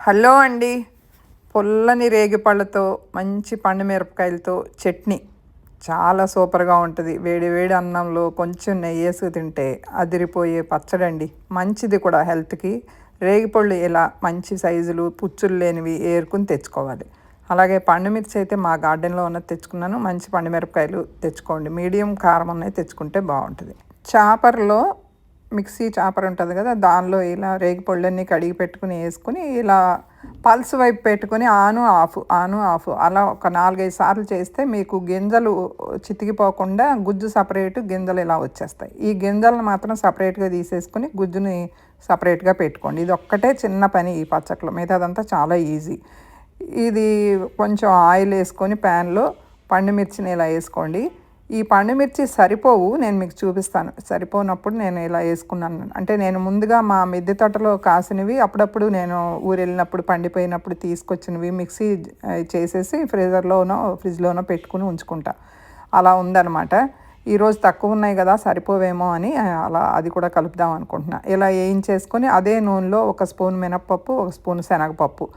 Hello అండి. పుల్లని రేగిపళ్ళతో మంచి పండు మిరపకాయలతో చట్నీ. చాలా సూపర్గా ఉంటుంది. వేడి వేడి అన్నంలో కొంచెం నెయ్యి వేసుకు తింటే అదిరిపోయే పచ్చడండి. మంచిది కూడా హెల్త్కి. రేగిపళ్ళు ఇలా మంచి సైజులు పుచ్చులు లేనివి ఏరుకుని తెచ్చుకోవాలి. అలాగే పండుమిర్చి అయితే మా గార్డెన్లో ఉన్నది తెచ్చుకున్నాను. మంచి పండు మిరపకాయలు తెచ్చుకోండి. మీడియం కారం ఉన్నాయి తెచ్చుకుంటే బాగుంటుంది. చాపర్లో మిక్సీ చాపర్ ఉంటుంది కదా దానిలో ఇలా రేగి పొళ్ళన్నీ కడిగి పెట్టుకుని వేసుకుని ఇలా పల్స్ వైపు పెట్టుకుని ఆను ఆఫ్ ఆను ఆఫ్ అలా ఒక నాలుగైదు సార్లు చేస్తే మీకు గింజలు చితికిపోకుండా గుజ్జు సపరేట్ గింజలు ఇలా వచ్చేస్తాయి. ఈ గింజలను మాత్రం సపరేట్గా తీసేసుకుని గుజ్జుని సపరేట్గా పెట్టుకోండి. ఇది ఒక్కటే చిన్న పని ఈ పచ్చట్లో మిగతాదంతా చాలా ఈజీ. ఇది కొంచెం ఆయిల్ వేసుకొని ప్యాన్లో పండు మిర్చిని ఇలా వేసుకోండి. ఈ పండుమిర్చి సరిపోవు నేను మీకు చూపిస్తాను. సరిపోనప్పుడు నేను ఇలా వేసుకున్నాను. అంటే నేను ముందుగా మా మిద్దె తోటలో కాసినవి అప్పుడప్పుడు నేను ఊరు వెళ్ళినప్పుడు పండిపోయినప్పుడు తీసుకొచ్చినవి మిక్సీ చేసేసి ఫ్రీజర్లోనో ఫ్రిడ్జ్లోనో పెట్టుకుని ఉంచుకుంటా. అలా ఉందన్నమాట. ఈరోజు తక్కువ ఉన్నాయి కదా సరిపోవేమో అని అలా అది కూడా కలుపుదాం అనుకుంటున్నా. ఇలా వేయించేసుకొని అదే నూనెలో ఒక స్పూన్ మినప్పప్పు ఒక స్పూన్ శనగపప్పు.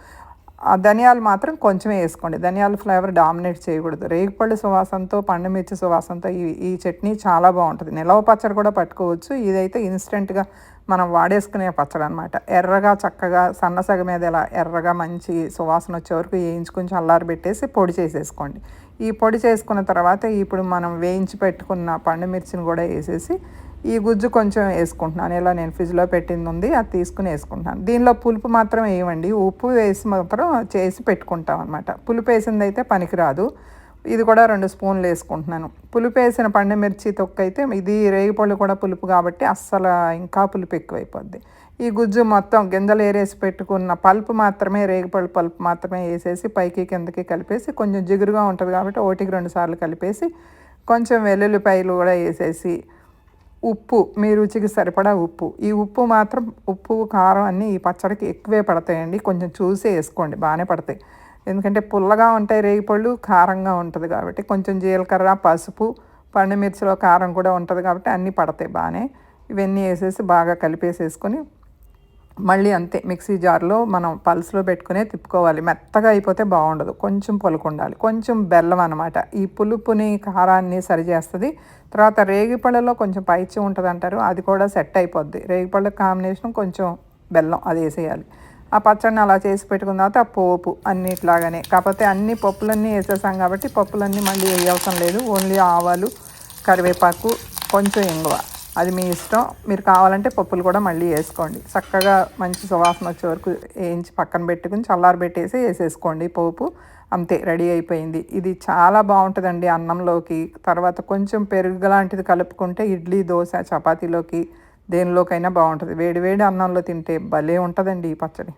ఆ ధనియాలు మాత్రం కొంచెమే వేసుకోండి. ధనియాల ఫ్లేవర్ డామినేట్ చేయకూడదు. రేగిపళ్ళు సువాసనతో పండుమిర్చి సువాసనతో ఈ ఈ చట్నీ చాలా బాగుంటుంది. నిలవ పచ్చడి కూడా పట్టుకోవచ్చు. ఇదైతే ఇన్స్టెంట్గా మనం వాడేసుకునే పచ్చడి అనమాట ఎర్రగా చక్కగా సన్నసగ మీద ఇలా ఎర్రగా మంచి సువాసన వచ్చే వరకు వేయించుకొని చల్లారి పెట్టేసి పొడి చేసేసుకోండి. ఈ పొడి చేసుకున్న తర్వాత ఇప్పుడు మనం వేయించి పెట్టుకున్న పండు మిర్చిని కూడా వేసేసి ఈ గుజ్జు కొంచెం వేసుకుంటున్నాను. ఇలా నేను ఫ్రిడ్జ్లో పెట్టింది ఉంది అది తీసుకుని వేసుకుంటున్నాను. దీనిలో పులుపు మాత్రం వేయమండి. ఉప్పు వేసి మాత్రం చేసి పెట్టుకుంటాం అనమాట పులుపు వేసింది అయితే పనికిరాదు. ఇది కూడా రెండు స్పూన్లు వేసుకుంటున్నాను. పులుపు వేసిన పండుమిర్చి తొక్క అయితే ఇది రేగిపళ్ళు కూడా పులుపు కాబట్టి అస్సలు ఇంకా పులుపు ఎక్కువైపోద్ది. ఈ గుజ్జు మొత్తం గింజలు ఏరేసి పెట్టుకున్న పల్పు మాత్రమే రేగిపళ్ళు పల్పు మాత్రమే వేసేసి పైకి కిందకి కలిపేసి కొంచెం జిగురుగా ఉంటుంది కాబట్టి ఒకటికి రెండు సార్లు కలిపేసి కొంచెం వెల్లుల్లిపాయలు కూడా వేసేసి ఉప్పు మీ రుచికి సరిపడా ఉప్పు. ఈ ఉప్పు మాత్రం ఉప్పు కారం అన్నీ ఈ పచ్చడికి ఎక్కువే పడతాయండి. కొంచెం చూసి వేసుకోండి బాగానే పడతాయి. ఎందుకంటే పుల్లగా ఉంటాయి రేగిపళ్ళు కారంగా ఉంటుంది కాబట్టి. కొంచెం జీలకర్ర పసుపు పండుమిర్చిలో కారం కూడా ఉంటుంది కాబట్టి అన్నీ పడతాయి బాగానే. ఇవన్నీ వేసేసి బాగా కలిపేసేసుకొని మళ్ళీ అంతే మిక్సీ జార్లో మనం పల్స్లో పెట్టుకునే తిప్పుకోవాలి. మెత్తగా అయిపోతే బాగుండదు. కొంచెం పులుకు ఉండాలి. కొంచెం బెల్లం అనమాట ఈ పులుపుని కారాన్ని సరిచేస్తుంది తర్వాత రేగిపళ్ళలో కొంచెం పైచి ఉంటుంది అంటారు అది కూడా సెట్ అయిపోద్ది. రేగిపళ్ళ కాంబినేషన్ కొంచెం బెల్లం అది వేసేయాలి. ఆ పచ్చడిని అలా చేసి పెట్టుకున్న తర్వాత ఆ పోపు అన్నిట్లాగానే కాకపోతే అన్ని పప్పులన్నీ వేసేసాం కాబట్టి పప్పులన్నీ మళ్ళీ వేయవసరం లేదు. ఓన్లీ ఆవాలు కరివేపాకు కొంచెం ఇంగువ. అది మీ ఇష్టం. మీరు కావాలంటే పప్పులు కూడా మళ్ళీ వేసుకోండి. చక్కగా మంచి సువాసన వచ్చే వరకు వేయించి పక్కన పెట్టుకుని చల్లారబెట్టేసి వేసేసుకోండి పోపు. అంతే రెడీ అయిపోయింది. ఇది చాలా బాగుంటుందండి అన్నంలోకి. తర్వాత కొంచెం పెరుగు లాంటిది కలుపుకుంటే ఇడ్లీ దోశ చపాతీలోకి దేనిలోకైనా బాగుంటుంది. వేడి వేడి అన్నంలో తింటే భలే ఉంటుందండి ఈ పచ్చడి.